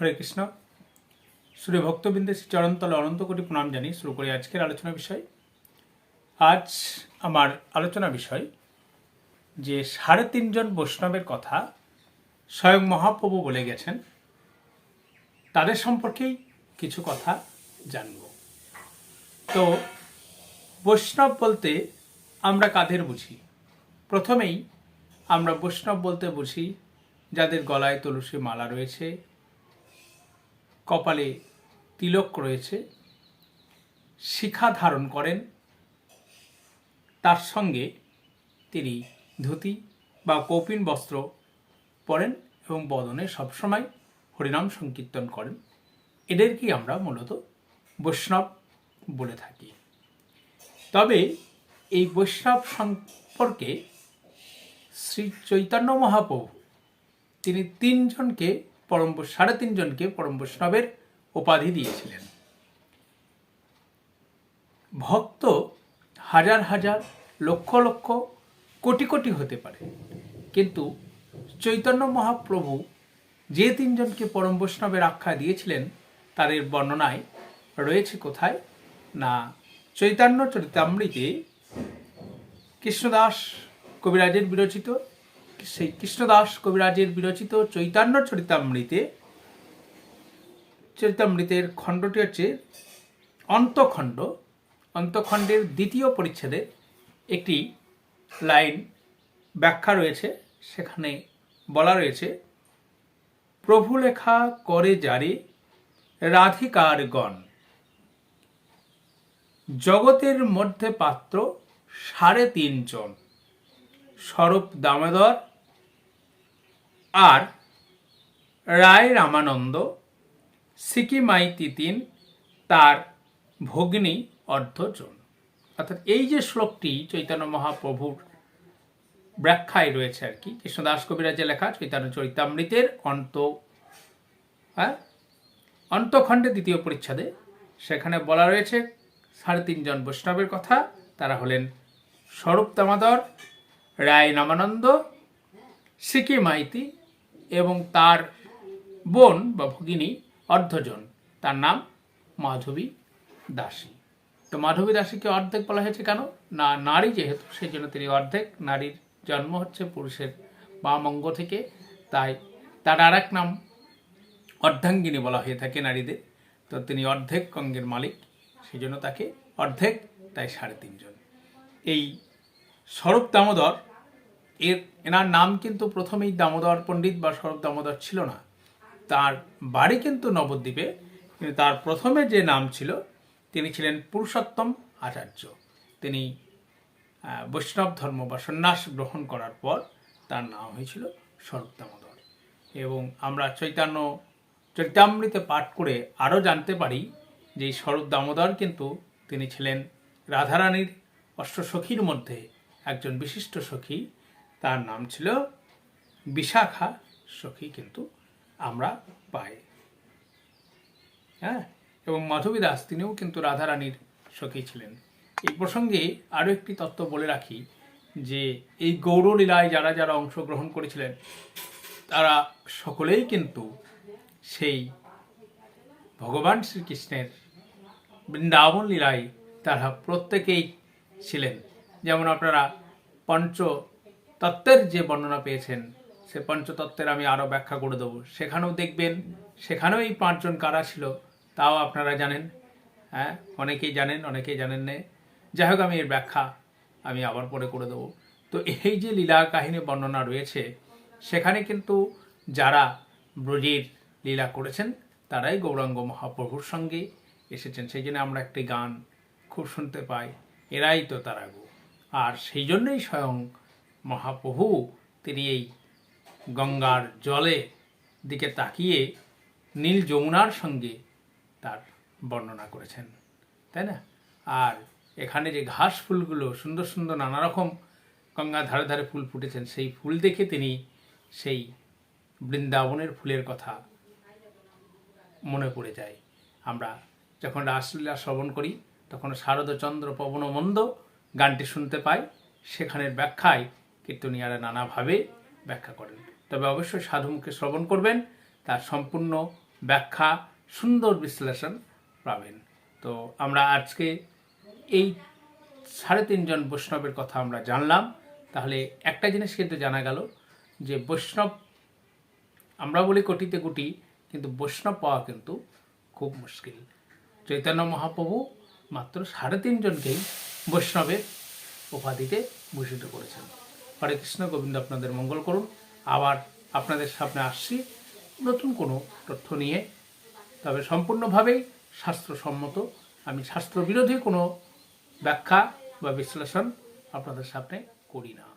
হরে কৃষ্ণ। সূর্য ভক্তবৃন্দের শ্রী চরণতলে অনন্ত কোটি প্রণাম জানি শুরু করি আজকের আলোচনা বিষয়। আজ আমার আলোচনা বিষয় যে সাড়ে তিনজন বৈষ্ণবের কথা স্বয়ং মহাপ্রভু বলে গেছেন। তাদের সম্পর্কেই কিছু কথা জানব। তো বৈষ্ণব বলতে আমরা কাদের বুঝি? প্রথমেই আমরা বৈষ্ণব বলতে বুঝি যাদের গলায় তুলসী মালা রয়েছে কপালে তিলক রয়েছে, শিখা ধারণ করেন, তার সঙ্গে তিনি ধুতি বা কৌপিন বস্ত্র পরেন এবং বদনে সবসময় হরিনাম সংকীর্তন করেন। এদেরকেই আমরা মূলত বৈষ্ণব বলে থাকি। তবে এই বৈষ্ণব সম্পর্কে শ্রী চৈতন্য মহাপ্রভু তিনি তিনজনকে পরম সাড়ে তিনজনকে পরম বৈষ্ণবের উপাধি দিয়েছিলেন। ভক্ত হাজার হাজার, লক্ষ লক্ষ, কোটি কোটি হতে পারে। কিন্তু চৈতন্য মহাপ্রভু যে তিনজনকে পরম বৈষ্ণবের আখ্যা দিয়েছিলেন, তাদের বর্ণনায় রয়েছে কোথায়? না, চৈতন্য চরিতামৃতে কৃষ্ণদাস কবিরাজের বিরচিত সেই কৃষ্ণদাস কবিরাজের বিরচিত চৈতন্য চরিতামৃতে, চরিতামৃতের খণ্ডটি হচ্ছে অন্তখণ্ড। অন্তখণ্ডের দ্বিতীয় পরিচ্ছেদে একটি লাইন ব্যাখ্যা রয়েছে, সেখানে বলা রয়েছে প্রভু লেখা করে জারি রাধিকার গণ। জগতের মধ্যে পাত্র সাড়ে তিনজন। স্বরূপ দামোদর আর রায় রামানন্দ, সিকিমাই তিতিন, তার ভগ্নী অর্ধজন। অর্থাৎ এই যে শ্লোকটি চৈতন্য মহাপ্রভুর ব্যাখ্যায় রয়েছে আর কি কৃষ্ণদাস কবিরাজে লেখা চৈতন্য চরিতামৃতের অন্ত হ্যাঁ? অন্তখণ্ডে দ্বিতীয় পরিচ্ছদে। সেখানে বলা রয়েছে, সাড়ে তিনজন বৈষ্ণবের কথা। তারা হলেন স্বরূপ দামোদর, রায় নামানন্দ সিকি মাইতি এবং তার বোন বা ভগিনী অর্ধজন। তার নাম মাধবী দাসী তো মাধবী দাসীকে অর্ধেক বলা হয়েছে কেন? না, নারী যেহেতু সেই জন্য তিনি অর্ধেক। নারীর জন্ম হচ্ছে পুরুষের বাম অঙ্গ থেকে। তাই তার আর এক নাম অর্ধাঙ্গিনী বলা হয়ে থাকে নারীদের। তো তিনি অর্ধেক অঙ্গের মালিক সেই জন্য তাকে অর্ধেক, তাই সাড়ে তিনজন। এই স্বরূপ দামোদর এর, এনার নাম কিন্তু প্রথমেই দামোদর পণ্ডিত বা স্বরূপ দামোদর ছিল না। তার বাড়ি কিন্তু নবদ্বীপে, কিন্তু তার প্রথমে যে নাম ছিল, তিনি ছিলেন পুরুষোত্তম আচার্য। তিনি বৈষ্ণব ধর্ম বা সন্ন্যাস গ্রহণ করার পর তার নাম হয়েছিল স্বরূপ দামোদর। এবং আমরা চৈতন্য, চৈতামৃতে পাঠ করে আরও জানতে পারি যে স্বরূপ দামোদর কিন্তু তিনি ছিলেন রাধারানীর অষ্টসখীর মধ্যে একজন বিশিষ্ট সখী। তার নাম ছিল বিশাখা সখী কিন্তু আমরা পাই। হ্যাঁ? এবং মাধবী দাস তিনিও কিন্তু রাধারানীর সখী ছিলেন। এই প্রসঙ্গে আরও একটি তত্ত্ব বলে রাখি যে, এই গৌরলীলায় যারা যারা অংশগ্রহণ করেছিলেন, তারা সকলেই কিন্তু সেই ভগবান শ্রীকৃষ্ণের বৃন্দাবন লীলায় তারা প্রত্যেকেই ছিলেন। যেমন আপনারা পঞ্চ তত্ত্বের যে বর্ণনা পেয়েছেন, সে পঞ্চতত্ত্বের আমি আরও ব্যাখ্যা করে দেবো। সেখানেও দেখবেন, সেখানেও এই পাঁচজন কারা ছিল, তাও আপনারা জানেন। হ্যাঁ অনেকেই জানেন অনেকেই জানেন না। যাই হোক, আমি এর ব্যাখ্যা আমি আবার পরে করে দেবো। তো এই যে লীলা কাহিনী বর্ণনা রয়েছে, সেখানে কিন্তু যারা ব্রজের লীলা করেছেন, তারাই গৌরাঙ্গ মহাপ্রভুর সঙ্গে এসেছেন। সেই জন্য আমরা একটি গান খুব শুনতে পাই। এরাই তো তারা গো আর সেই জন্যই স্বয়ং মহাপ্রভু তিনি এই গঙ্গার জলে দিকে তাকিয়ে নীল যমুনার সঙ্গে তার বর্ণনা করেছেন, তাই না? আর এখানে যে ঘাস ফুলগুলো, সুন্দর সুন্দর নানা রকম গঙ্গার ধারে ধারে ফুল ফুটেছেন, সেই ফুল দেখে তিনি সেই বৃন্দাবনের ফুলের কথা মনে পড়ে যায়। আমরা যখন রাসলীলা শ্রবণ করি, তখন শারদচন্দ্র পবন মন্দ গানটি শুনতে পাই। সেখানের ব্যাখ্যায় কীর্তনিয়ারা নানাভাবে ব্যাখ্যা করেন। তবে অবশ্যই সাধুমুখে শ্রবণ করবেন, তার সম্পূর্ণ ব্যাখ্যা, সুন্দর বিশ্লেষণ পাবেন। তো আমরা আজকে এই সাড়ে তিনজন বৈষ্ণবের কথা আমরা জানলাম। তাহলে একটা জিনিস কিন্তু জানা গেল, যে বৈষ্ণব, আমরা বলি কোটিতে কোটি, কিন্তু বৈষ্ণব পাওয়া কিন্তু খুব মুশকিল। চৈতন্য মহাপ্রভু মাত্র সাড়ে তিনজনকেই বৈষ্ণবের উপাধিতে ভূষিত করেছেন। হরে কৃষ্ণ, গোবিন্দ আপনাদের মঙ্গল করুন। আবার আপনাদের সামনে আসছি নতুন কোনো তথ্য নিয়ে। তবে সম্পূর্ণভাবেই শাস্ত্রসম্মত। আমি শাস্ত্র বিরোধী কোনো ব্যাখ্যা বা বিশ্লেষণ আপনাদের সামনে করি না।